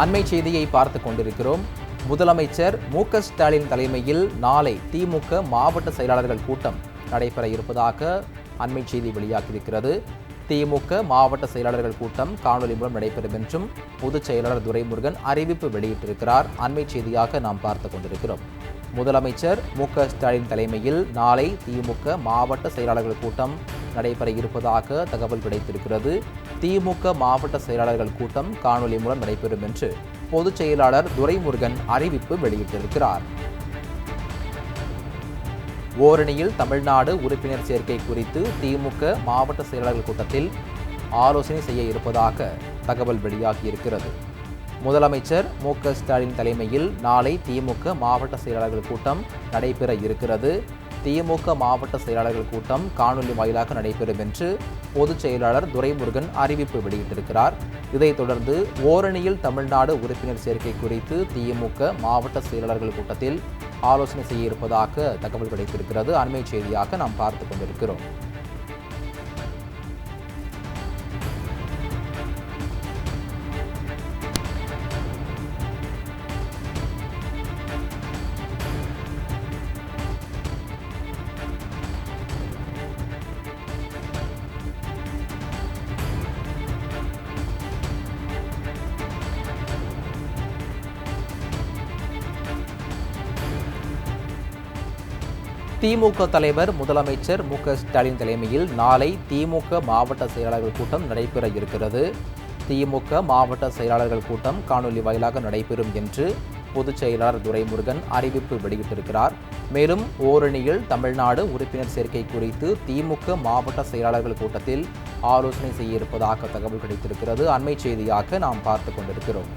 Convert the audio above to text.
அண்மை செய்தியை பார்த்து கொண்டிருக்கிறோம். முதலமைச்சர் மு க ஸ்டாலின் தலைமையில் நாளை திமுக மாவட்ட செயலாளர்கள் கூட்டம் நடைபெற இருப்பதாக அண்மை செய்தி வெளியாகியிருக்கிறது. திமுக மாவட்ட செயலாளர்கள் கூட்டம் காணொலி மூலம் நடைபெறும் என்றும் பொதுச் செயலாளர் துரைமுருகன் அறிவிப்பு வெளியிட்டிருக்கிறார். அண்மை செய்தியாக நாம் பார்த்து கொண்டிருக்கிறோம். முதலமைச்சர் மு க ஸ்டாலின் தலைமையில் நாளை திமுக மாவட்ட செயலாளர்கள் கூட்டம் நடைபெற இருப்பதாக தகவல் கிடைத்திருக்கிறது. திமுக மாவட்ட செயலாளர்கள் கூட்டம் காணொலி மூலம் நடைபெறும் என்று பொதுச் செயலாளர் துரைமுருகன் அறிவிப்பு வெளியிட்டிருக்கிறார். ஓரணியில் தமிழ்நாடு உறுப்பினர் சேர்க்கை குறித்து திமுக மாவட்ட செயலாளர்கள் கூட்டத்தில் ஆலோசனை செய்ய இருப்பதாக தகவல் வெளியாகியிருக்கிறது. முதலமைச்சர் மு க ஸ்டாலின் தலைமையில் நாளை திமுக மாவட்ட செயலாளர்கள் கூட்டம் நடைபெற இருக்கிறது. திமுக மாவட்ட செயலாளர்கள் கூட்டம் காணொலி வாயிலாக நடைபெறும் என்று பொதுச் செயலாளர் துரைமுருகன் அறிவிப்பு வெளியிட்டிருக்கிறார். இதைத் தொடர்ந்து ஓரணியில் தமிழ்நாடு உறுப்பினர் சேர்க்கை குறித்து திமுக மாவட்ட செயலாளர்கள் கூட்டத்தில் ஆலோசனை செய்ய இருப்பதாக தகவல் கிடைத்திருக்கிறது. அண்மை செய்தியாக நாம் பார்த்து கொண்டிருக்கிறோம். திமுக தலைவர் முதலமைச்சர் மு க ஸ்டாலின் தலைமையில் நாளை திமுக மாவட்ட செயலாளர்கள் கூட்டம் நடைபெற இருக்கிறது. திமுக மாவட்ட செயலாளர்கள் கூட்டம் காணொலி வாயிலாக நடைபெறும் என்று பொதுச் செயலாளர் துரைமுருகன் அறிவிப்பு வெளியிட்டிருக்கிறார். மேலும் ஓரணியில் தமிழ்நாடு உறுப்பினர் சேர்க்கை குறித்து திமுக மாவட்ட செயலாளர்கள் கூட்டத்தில் ஆலோசனை செய்ய இருப்பதாக தகவல் கிடைத்திருக்கிறது. அண்மை செய்தியாக நாம் பார்த்து கொண்டிருக்கிறோம்.